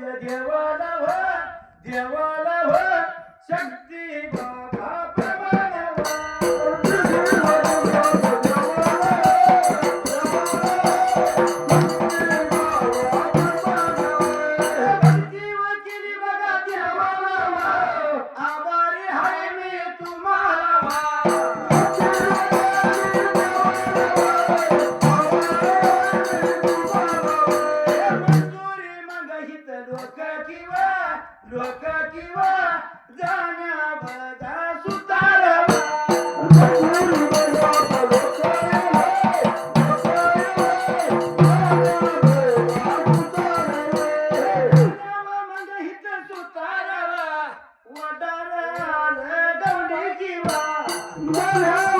देवाला हो देवाला हो शक्ती मंजुरी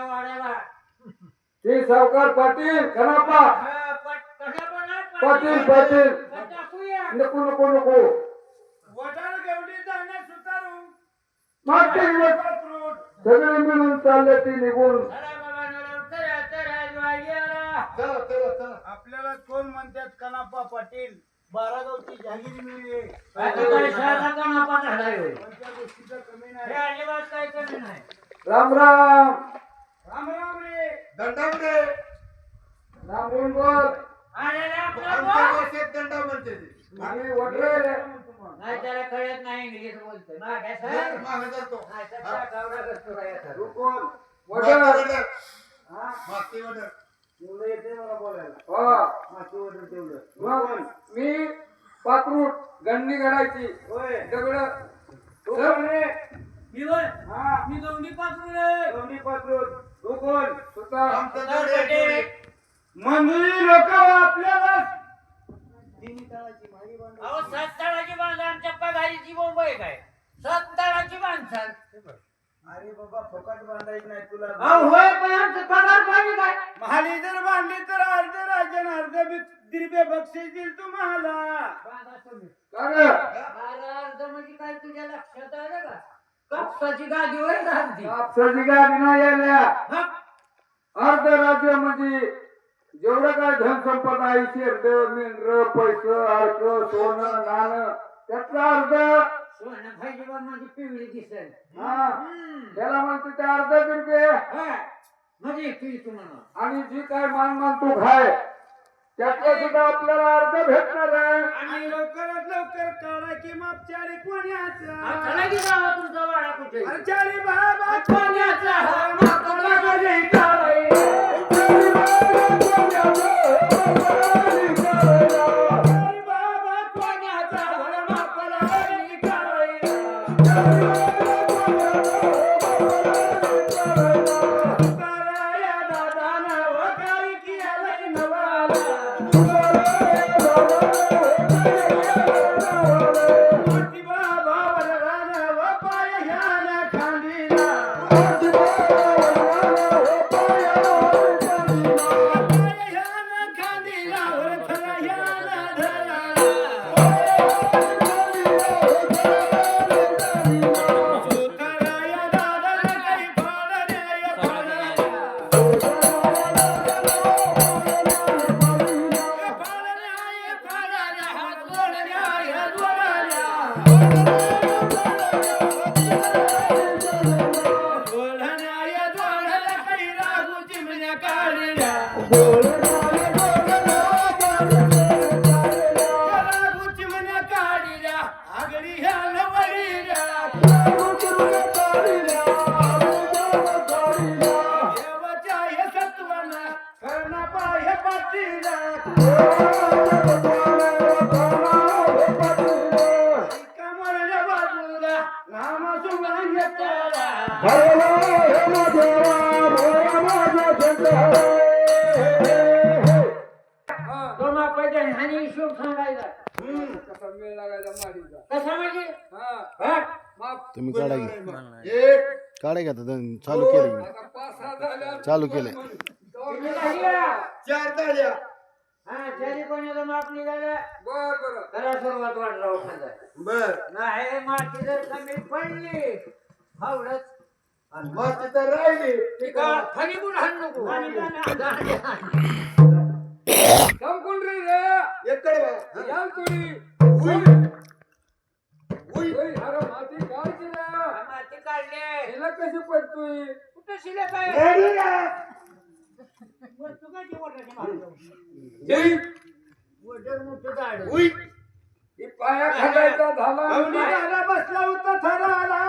वाड्याला. हे सावकार पाटील हा, पट- आहे, पाटील. पाटील. नको नको नको. वडार गवडी. सगळे मिळून चालले ती निघून. चला बाबा, नरम करा, करा, ज्वारीला. चला चला चला. आपल्याला कोण म्हणतात कनापा पाटील? बारागावची जहागीर मिळली. आता काय साधा कामापा झालाय होय. कोणत्या गोष्टीचं कमी हे नाही अजिबात काही कमी नाही. राम राम. राम राम रे. दंडावडे. राम बोल बोल. आलेले आपलं आमच्या बोल. भाषेत दंडा म्हणते. आम्ही वडरे. नाही त्याला कळत नाही इंग्लिश बोलतो सर? मागं जातो. सध्या गावडा आता. कोण? माती वडर. वडर. हा? माती वडर. मुलं येते मला बोलायला. हा. माती वडील तेवढं. मग मी पात्रूट गंडी घडायची होय. दगड. रे? मी होय. हा. मी गवंडी. दोन्ही सुतार आमचं जोडे. जोडे. मंजुरी लोक आपल्याला अहो सात तळाची माणसं आमच्या पगारीची मुंबई काय? सात तळाची माणसं अरे बाबा फुकट बांधायची नाही तुला. अहो होय पण आमचं पगार पाणी काय? महाली जर बांधली तर अर्ध राजन अर्ध दिरबे बक्षीस देईल तुम्हाला. बारा अर्ध म्हणजे काय तुझ्या लक्षात आलं का कापसाची गादी होय घालती. कापसाची गाडी नाही आल्या? अर्ध राज्य म्हणजे जेवढं काय धन संपदा आहे शेरड मेंढर पैसे अर्क सोनं नाणं त्यातला अर्ध सोनं पाहिजे बा पिवळी दिसेल. हा. त्याला म्हणते ते अर्ध रुपये हा. म्हणजे तुम्हाला. आणि जी काय मान मान तू खाय त्यातलं सुद्धा आपल्याला अर्ध भेटणार माप चारी कोण्याचा अरे चारी बाबा कोण्याचा? आगळी ह्या देवाच्या हे सत्वाना करणा पाय पाटीला. कमरल्या बाजूला नामा सुगंध तारा दोना पैठण ह्याने सांगायला. कसा मेळ लागायचा मारीचा. कसा म्हणजे? हा, हा? तुम्ही काढा की. एक. काढा की चालू केलं मी. आता पाच सहा झाल्या. चालू केलंय. दोन- किती झाल्या? चार ताज्या हा जरी कोणाला माप निघालं बर बर. त्याला सुरुवात वाटला उठायचा बर. नाही माती जर कमी पडली फावडच मग तिथं राहिली. ती का खाली पण हाण नको? रे माती माती काढले. कशी पडतोय? कुठं तू काय ते मोठं झाड. ही पाया खालायचा झाला. बसला होता थराला.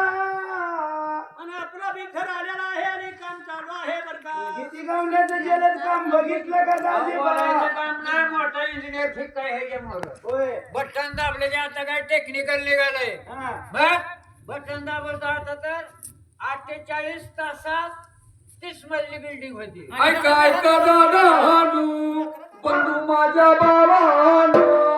आणि आपला बी आलेला आहे आणि काम चालू आहे बरं का. किती गावण्याचं जलद काम बघितलं का दाजीबा बोलायचं काम नाही मोठा इंजिनियर ठीक आहे ह्याच्यामुळं होय. बटन दाबले की आता काय टेक्निकल निघालंय. हा. बटन दाबत आता तर अठ्ठेचाळीस तासात तीस मजली बिल्डिंग होती. ऐका ऐका दादा हानू बंधू माझ्या बाबानू.